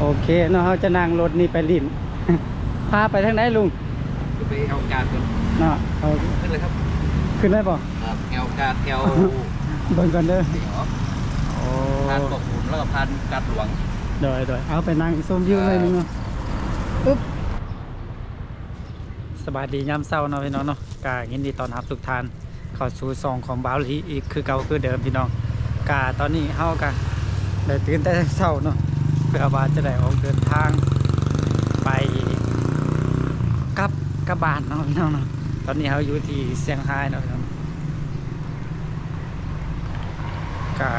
โอเคเนาะเราจะนั่งรถนี่ไปลิน พาไปทางไหนลุงไปเอาการกันเนาะเอาขึ้นเลยครับ ขึ้นได้ป่ะครับแอลการแอลเบิ่งก่อนเด้อเสียวโอ้พานกบขุนแล้วก็พานกัดหลวงเดี๋ยวเดี๋ยวเอาไปนั่งชมวิวเลยนึงเนาะปึ๊บสบายดียามเช้าเนาะพี่น้องเนาะกายินดีต้อนรับทุกท่านเข้าสู่ซองของบาวลีอีกคือเก่าคือเดิมพี่น้องกาตอนนี้เฮากะได้ตื่นแต่เช้าเนาะเพื่อว่าจะได้ออกเดินทางไปกับกบานเนาะพี่น้องเนาะตอนนี้เขาอยู่ที่เซี่ยงไฮ้เนาะพี่น้องก็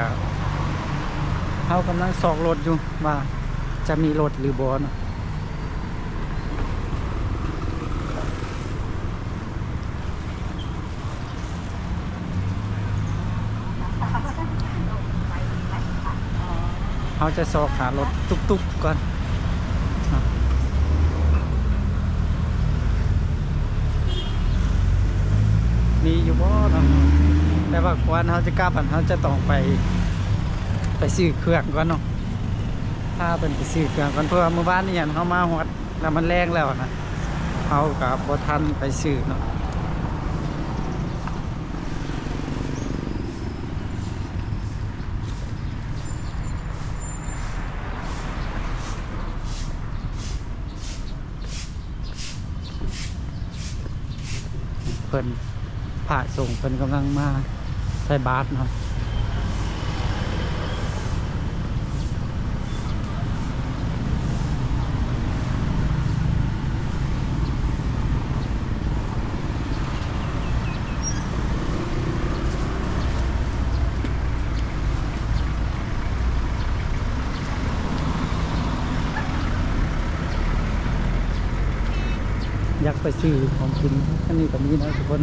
เขากำลังสอกรถอยู่ว่าจะมีรถหรือบอเนาะ เขาจะสอกหารถตุกๆก่อนมีอยู่บ่เนาะแต่ว่าก่อนเขาจะกลับอันเขาจะต้องไป ไปซื้อเครื่องก่อนเนาะถ้าเป็นไปซื้อเครื่องก่อนเพราะว่าเมื่อวานนี่เขามาหอดแล้วมันแรงแล้วนะเขากับบทันไปซื้อเนาะ เพิ่นผ่าส่งเพิ่นกำลังมาใส่บาสเนาะ ไปซื้อของกินอันนี้ก็มีนะทุกคน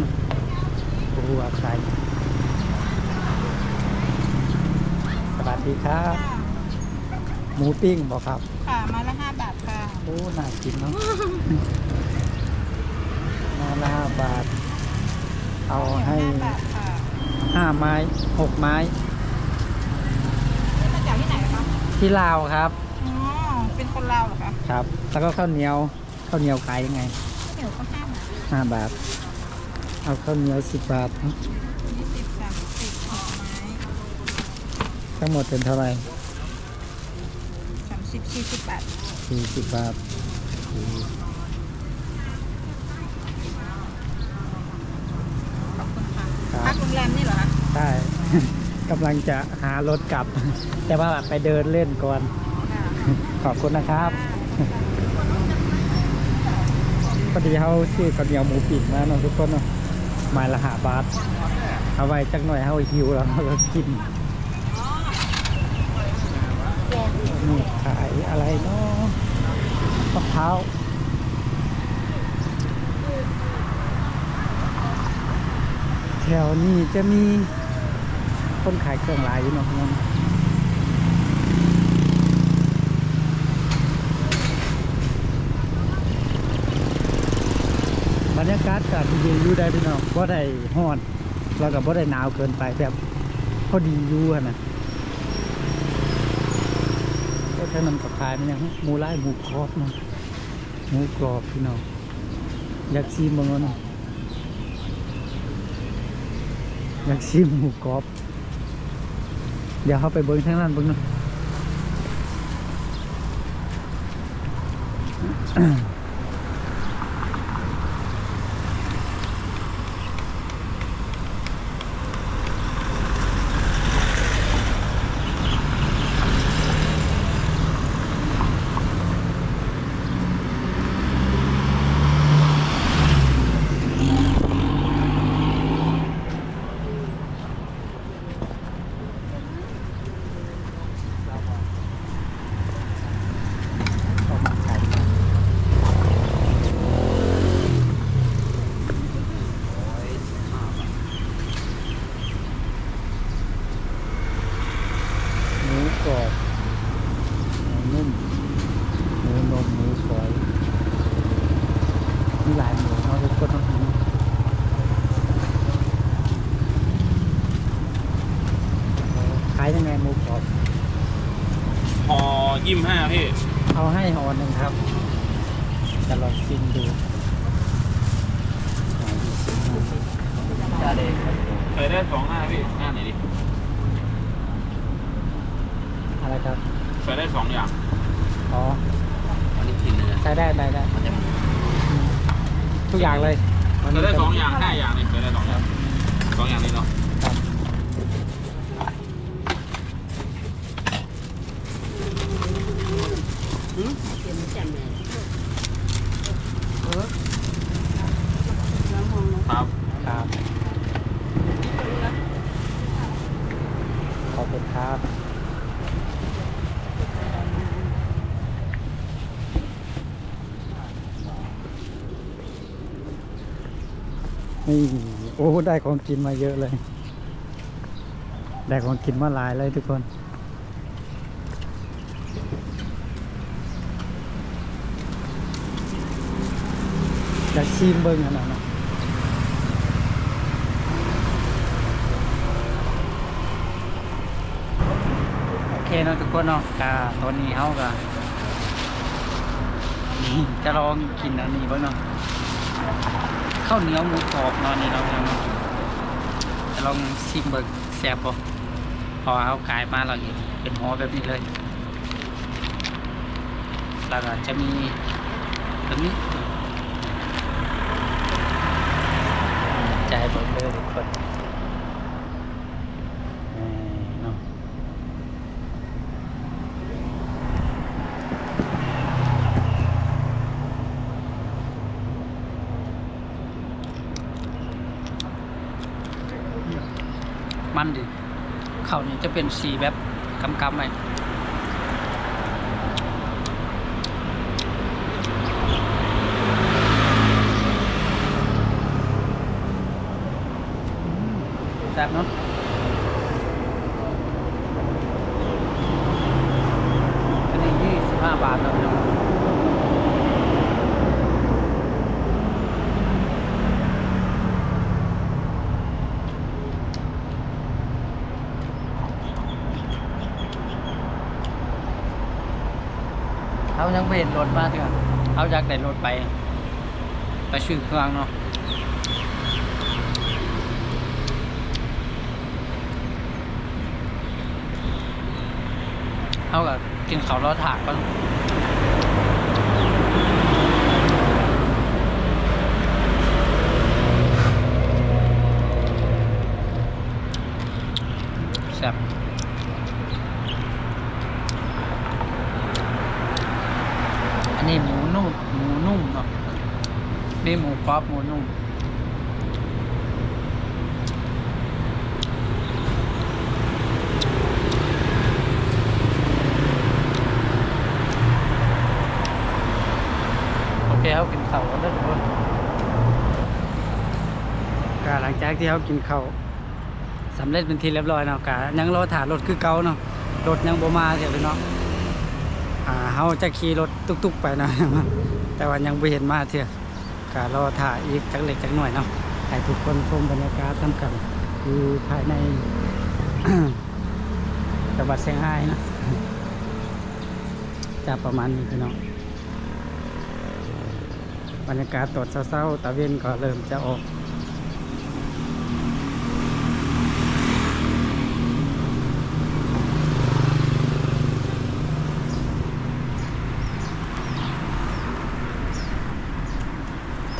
โอ้โหอาขายสวัสดีครับ หมูปิ้งบอกครับ ค่ะไมาละห้าบาทค่ะ โอ้ น่ากินเนาะ มาละห้าบาท เอาให้ห้าบาทค่ะห้าไม้หกไม้นี่มาจากที่ไหนคะ ที่ลาวครับ อ๋อ เป็นคนลาวเหรอคะ ครับ แล้วก็ข้าวเหนียว ข้าวเหนียวขายยังไงข้าวเห นียวก็ห้าบาทห้าบาท เอาข้าวเหนียวสิบบาทเนอะยี่สิบสามสิบห่อไม้ทั้งหมดเป็นเท่าไหร่สามสิบสี่สิบบาทสี่สิบบาทขอบคุณค่ะครับพักโรงแรมนี่เหรอคะใช่กำลังจะหารถกลับ แต่ว่าไปเดินเล่นก่อนค่ะขอบคุณนะครับ พอดีเขาซื้อข้าวเหนียวหมูปิ้งมาเนาะทุกคนเนาะไมาละหาบาทเอาไว้จักหน่อยเขาหิวแล้วเขาก็กินนี่ขายอะไรเนาะมะพร้าวแถวนี้จะมีคนขายเครื่องรายอยู่เนาะพี่น้องบ รรยากาศก็ดีอยู่ได้พี่น้องบ่ได้ฮ้อนแล้วก็บ่ได้หนาวเกินไปแบบพอดีอยู่อะนะก็แค่นั้นก็ขายมันยังหมูไล่หมูกรอบเนะหมูกรอบพี่น้องอยากชิมบ้างนะอยากชิมหมูกรอบ เดี๋ยวเขาไปเบิ้งทางนั้นเบิ้งนะ ออกมาขายหมูกรอบหมูนุ่มหมูนมหมูฝอยมีหลายหมูเนาะทุกคนเนาะขา ยยังไงหมูกรอบพอยี่ห้าพี่เอาให้ห่อหนึ่งครับ จะลองชิมดูชาเด็กใส่ได้สองหน้าพี่หน้าไหนดิอะไรครับใส่ได้สองอย่างอ๋ออันนี้กินเนื้อใช้ได้ได้ได้มันจะทุกอย่างเลยใส่ได้สองอย่างห้าอย่างนี่ใส่ได้สองอย่างสองอย่างนี้เนาะ ครับ ครับ ครับขอบคุณครับ นี่โอ้ได้ของกินมาเยอะเลย ได้ของกินมาหลายเลยทุกคน อยากชิมเบิ้งอันนั้นนะโอเคเนาะทุกคนเนาะกาตอนนี้เฮาก็นี่จะลองกินอันนี้บ้างเนาะ ข้าวเหนียวหมูกรอบเนาะนี่เราะเนาะจะลองชิมเบิร์กแซ่บบ่พอเอากายมาเราเห็นเป็นหัวแบบนี้เลยแล้วก็จะมีตรงนี้ใจหมดเลยทุกคนเออเนาะ มันดิเขานี่จะเป็นสีแบบกำกำไหมแซ่บเนาะอันนี้ยี่สิบห้าบาทแล้วเนาะ เขายังไม่เห็นรถมาเถอะเขาอยากได้รถไป ไปชื่อเครื่องเนาะเท่ากับกินเขาวรอถากก็แซ่บอันนี้หมูนุ่มหมูนุ่มเนาะ นี่หมูกรอบหมูนุ่มโอเคเขากินข้าวกันได้ทุกคนก็หลังจากที่เขากินข้าวสำเร็จเป็นทีเรียบร้อยเนาะกะยังรอถ่ารถคือเก่าเนาะรถยังบ่มาเสียไปเนาะอ่าเขาจะขี่รถตุกๆไปเนาะแต่ว่ายังบ่เห็นมาเถอะ กะรอถ่ายอีกจักเล็กจักหน่อยเนาะให้ทุกคนชมบรรยากาศทำกันอยู่ภายในจังหวัดเชียงรายนะจะประมาณนี้พี่น้องบรรยากาศตดเศร้าๆตะเวนก็เริ่มจะออก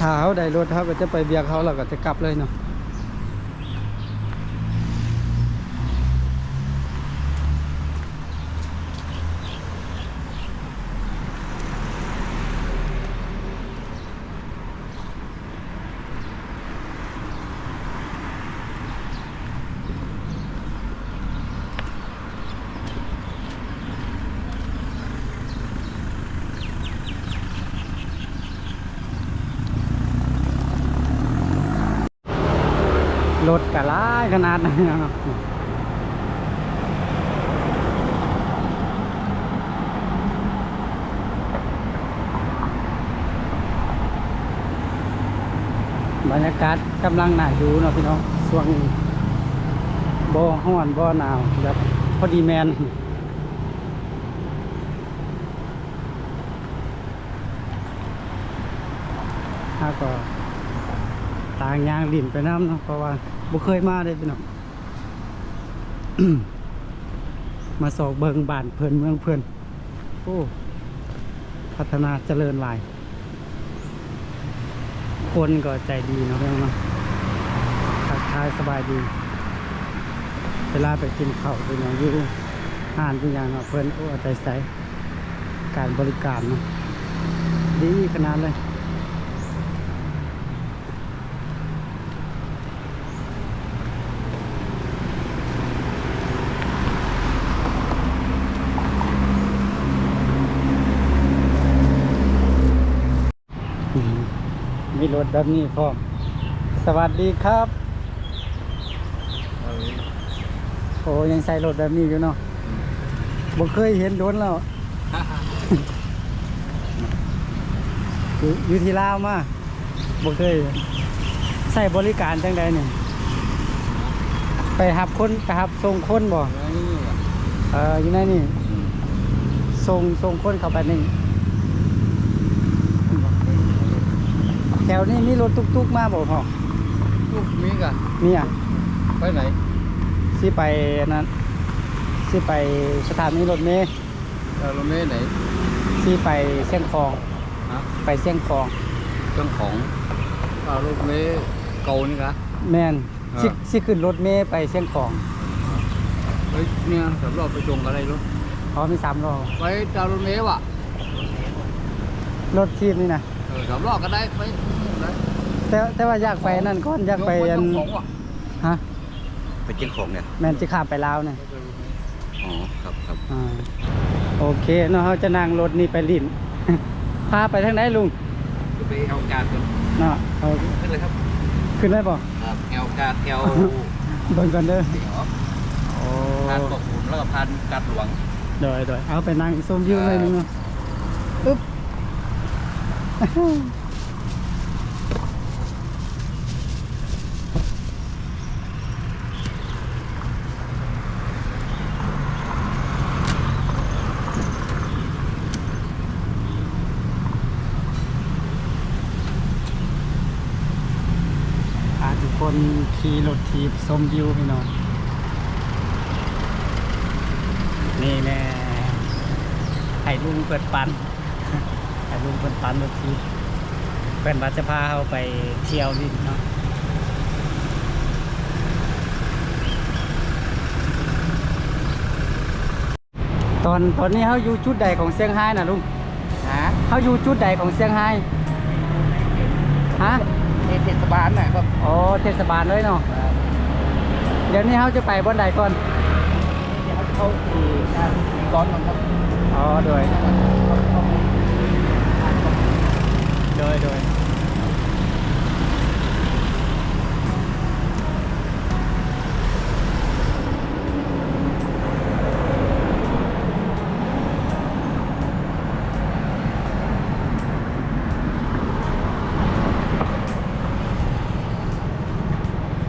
ถ้าเขาได้รถเขาก็จะไปเบียกเขาเราก็จะกลับเลยเนาะ ขนาดไหนบรรยากาศกำลังหนาอยู่เนาะพี่น้องช่วงบ่อห้อนบ่อหนาวแบบพอดีแมนถ้าก็ต่างยางดิ่นไปน้ำเนาะเพราะว่า บ่เคยมาเลยพี่น้องมาสอกเบิงบ้านเพิ่นเมืองเพิ่นโอ้พัฒนาเจริญหลาย คนก็ใจดีเนาะพี่น้องเนาะทักทายสบายดี เวลาไปกินข้าวเป็นอย่างอยู่ห้านเป็นอย่างเนาะเพิ่นโอ้ใจใสการบริการเนาะดีขนาดเลย รถแบบนี้พร้อม สวัสดีครับ โอ้ยังใส่รถแบบนี้อยู่เนาะบ่เคยเห็นโดนแล้วอยู่อยู่ที่ลาวมาบ่เคยใส่บริการจังใดเนี่ยไปหับคนไปหับส่งคนบ่เอออยู่ในนี่ส่งส่งคนเข้าไปนี่แถ วนี้มีรถตุกๆมาบ่พ่อลูกมีกันมีอะไปไหนสิไปอันนั้นสิไปสถานีรถเมล์เราโรเมไหนสิไปเชียงคองฮะไปเชียงคองเครื่องของเราโรเมเก่านี่กะ แม่นอ่าสิสิขึ้นรถเมล์ไปเชียงคองเฮ้ยเนี่ยสำหรับไปจงอะไรรถเขามีสามล้อไปดาวโรเมว่ะรถทีมนี่นะ เออสำรอบก็ได้ไปได้แต่แต่ว่าอยากไปนั่นก่อนอยากไปอันเครื่องของว่ะฮะไปเจ้าของเนี่ยแม่นสิข้ามไปลาวเนี่ยอ๋อครับครับอ่าโอเคเนาะเขาจะนั่งรถนี่ไปลินพาไปทางไหนลุงไปเอาการกันเนาะเอาขึ้นเลยครับขึ้นได้บ่ครับแอลการแอลเบิ่งก่อนเด้อเดี๋ยวโอ้พานกบหุ่นแล้วก็พานการหลวงเดี๋ยวเดี๋ยวเอาไปนั่งชมวิวเลยนึงเนาะอึ๊บพา ทุกคนขี่รถทีบชมวิวพี่น้องนี่แน่ให้ลุงเปิดปัน ลุงเปิดปันรถทีบเป็นบัจะพาเขาไปเที่ยวนี่เนาะตอนตอนนี้เขาอยู่จุดใดของเซี่ยงไฮ้น่ะลุงฮะเขาอยู่จุดใดของเซี่ยงไฮ้ฮะเทศบาลน่ะครับอ๋อเทศบาลเลยเนาะเดี๋ยวนี้เขาจะไปบนใดก่อนเดี๋ยวเขาขี่ก้อนมันครับอ๋อโดย โดยโดย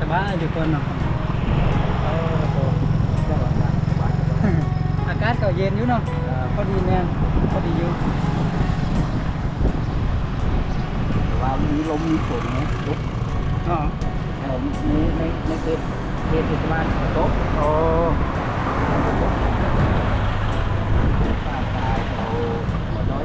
สบายทุกคนเนาะโอ้โหอากาศก็เย็นอยู่เนาะพอดีแม่นพอดีอยู่ ว่ามีลมมีฝนไหมลุกอ๋อผมมีในในเขตเขตเทศบาลตกโอ้ตายตายเขาหัวน้อย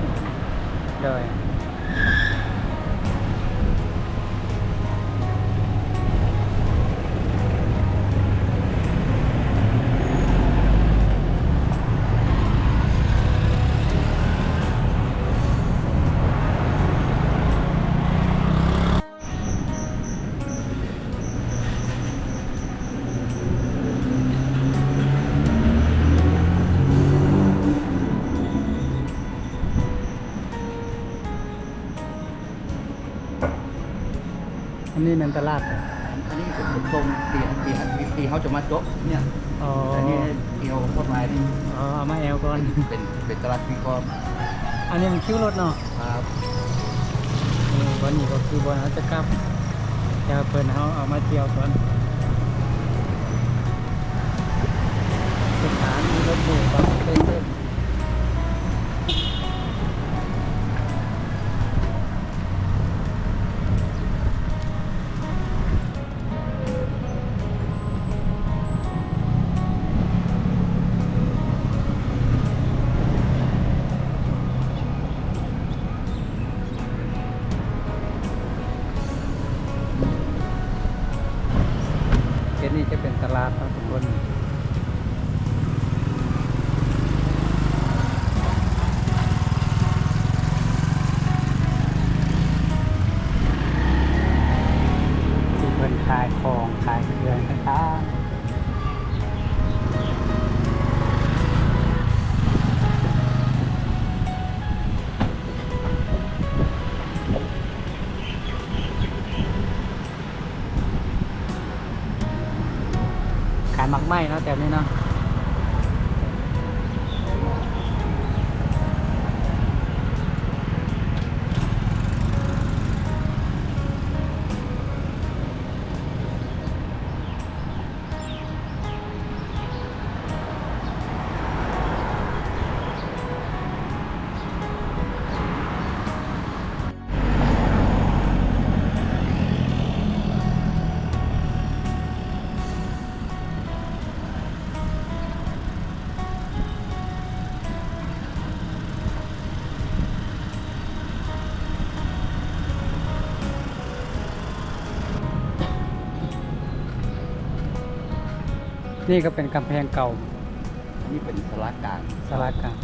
นนี้เป็นตลาดอันนี้เป็นตรงตีตีตีตีเขาจะมาจบเนี่ยอ๋ออันนี้เอวโคตรไม้นี่อ๋อเอามาแอลก่อนเป็นเป็นตลาดปีกอบอันนี้มันคิ้วรถเนาะครับนี่วันนี้ก็คือบอลเขาจะกลับแต่ว่าเพิ่นเขาเอามาเที่ยวก่อน หมักไหม้เนาะแต่นี้เนาะ นี่ก็เป็นกำแพงเก่า นี่เป็นสลากกลางสลากลาง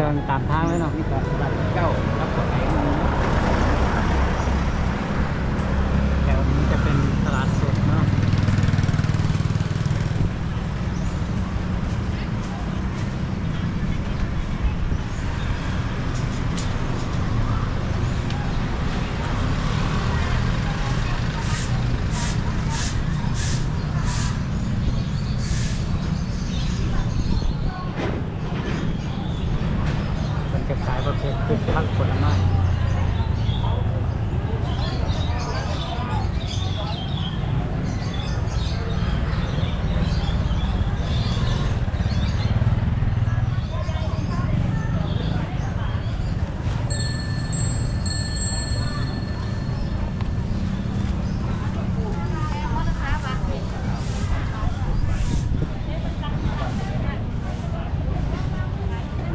เดินตามทางเลยเนาะ นี่ก็ตลาดเก้ารับกฎหมาย แถวนี้จะเป็นตลาดสดเนาะ เป็นจะขายประเภทพืชผักผลไม้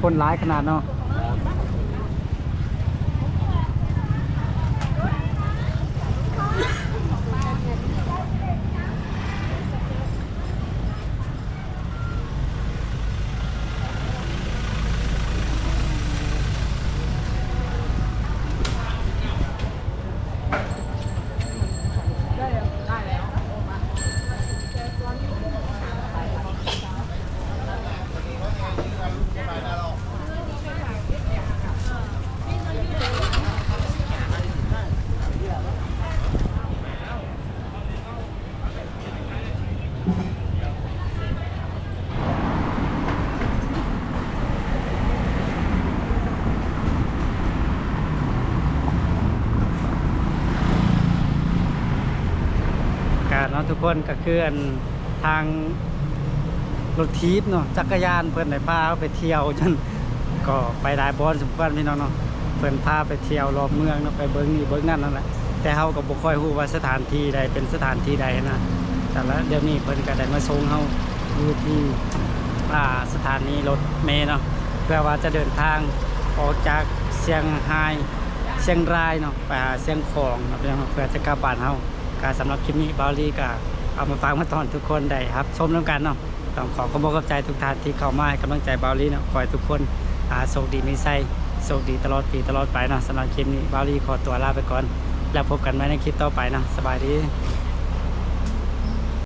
คนร้ายขนาดเนาะ คนก็คืออันทางรถทีบเนาะจักรยานเพิ่นได้พาเอาไปเที่ยวจนก็ไปได้บอลสมควรพี่น้องเนาะเพิ่นพาไปเที่ยวรอบเมืองเนาะไปเบิ่งนี่เบิ่งนั่นนั่นแหละแต่เฮาก็บ่ค่อยฮู้ว่าสถานที่ใดเป็นสถานที่ใดนะแต่ละเดี๋ยวนี้เพิ่นก็ได้มาส่งเฮาอยู่ที่อ่าสถานีรถเมล์เนาะเพื่อว่าจะเดินทางออกจากเชียงไฮ้เชียงรายเนาะไปหาเชียงของเนาะพี่น้องเพื่อจะกลับบ้านเฮาก็สำหรับคลิปนี้บาลีก็ เอามาฟังมาตอนทุกคนได้ครับ ชมน้ำกันเนาะต้องขอขอบคุณใจทุกท่านที่เข้ามาให้กำลังใจบาลีเนาะขอให้ทุกคนอาโชคดีมีไส้โชคดีตลอดปีตลอดไปเนาะสำหรับคลิปนี้บาลีขอตัวลาไปก่อน แล้วพบกันใหม่ในคลิปต่อไปนะสบายดี